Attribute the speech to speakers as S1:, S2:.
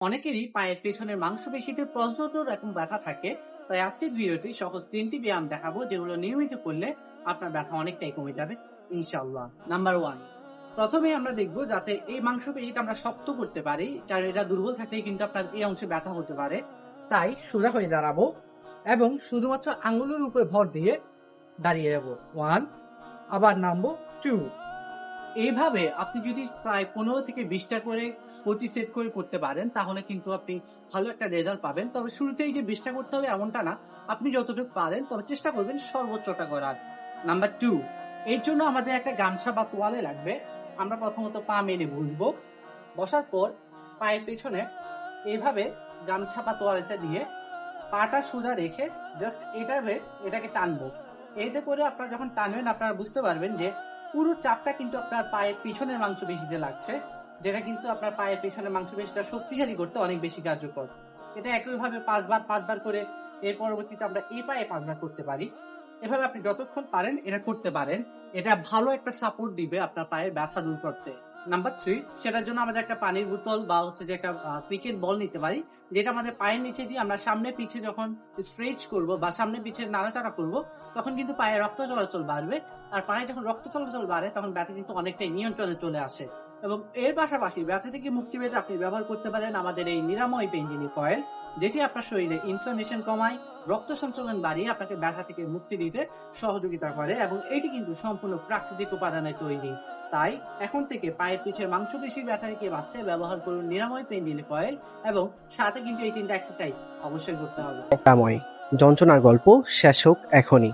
S1: অনেকেরই পায়ের পেছনের মাংসপেশিতে প্রচণ্ড রকম ব্যথা থাকে, তাই আজকের ভিডিওতে সহজ তিনটি ব্যায়াম দেখাবো, যেগুলো নিয়মিত করলে আপনার ব্যথা অনেকটাই কমে যাবে, ইনশাআল্লাহ। নাম্বার ওয়ান প্রথমে আমরা দেখব যাতে এই মাংসপেশিটা আমরা শক্ত করতে পারি, কারণ এটা দুর্বল থাকলেই কিন্তু আপনার এই অংশে ব্যথা হতে পারে। তাই সোজা হয়ে দাঁড়াবো এবং শুধুমাত্র আঙুলের উপরে ভর দিয়ে দাঁড়িয়ে যাব। ওয়ান আবার নামবো টু এইভাবে আপনি যদি প্রায় পনেরো থেকে বিশটা করে প্রতি সেট করে করতে পারেন, তাহলে কিন্তু আপনি ভালো একটা রেজাল্ট পাবেন। তবে শুরুতেই যে বিশটা করতে হবে এমনটা না। আপনি যতটুকু পারেন, তবে চেষ্টা করবেন সর্বোচ্চটা করার। নাম্বার টু এর জন্য আমাদের একটা গামছা বা তোয়ালে লাগবে। আমরা প্রথমত পা মেনে বসবো বসার পর পায়ের পেছনে এইভাবে গামছা বা তোয়ালেটা দিয়ে পাটা সোজা রেখে জাস্ট এটাবে এটাকে টানবো। এতে করে আপনারা যখন টানবেন, আপনারা বুঝতে পারবেন যে পুরো চাপটা কিন্তু আপনার পায়ের পিছনের মাংসপেশিতে লাগছে, যেটা কিন্তু আপনার পায়ের পিছনের মাংসপেশিটা শক্তিশালী করতে অনেক বেশি কার্যকর। এটা একইভাবে পাঁচবার পাঁচবার করে এর পরবর্তীতে আমরা এই পায়ে পাঁচবার করতে পারি। এভাবে আপনি যতক্ষণ পারেন এটা করতে পারেন। এটা ভালো একটা সাপোর্ট দিবে আপনার পায়ের ব্যথা দূর করতে। নাম্বার থ্রি সেটার জন্য আমাদের একটা পানির বোতল বা হচ্ছে যে একটা ক্রিকেট বল নিতে পারি, যেটা আমাদের পায়ের নিচে দিয়ে আমরা সামনে পিছে যখন স্ট্রেচ করব বা সামনে পিছে নাড়াচাড়া করব, তখন কিন্তু পায়ে রক্ত চলাচল বাড়বে। আর পায়ে যখন রক্ত চলাচল বাড়ে, তখন ব্যথা কিন্তু অনেকটাই নিয়ন্ত্রণে চলে আসে। এবং এর পাশাপাশি ব্যথা থেকে মুক্তি পেতে আপনি ব্যবহার করতে পারেন আমাদের এই নিরাময় রিলিফ অয়েল যেটি আপনার শরীরে ইনফ্লামেশন কমায়, রক্ত সঞ্চালন বাড়িয়ে আপনাকে ব্যথা থেকে মুক্তি দিতে সহযোগিতা করে এবং এটি কিন্তু সম্পূর্ণ প্রাকৃতিক উপাদানে তৈরি। তাই এখন থেকে পায়ের পিছের মাংসপেশির ব্যথা থেকে বাঁচতে ব্যবহার করুন নিরাময় রিলিফ অয়েল এবং সাথে কিন্তু এই তিনটা এক্সারসাইজ অবশ্যই করতে হবে।
S2: যন্ত্রণার গল্প শেষ হোক এখনই।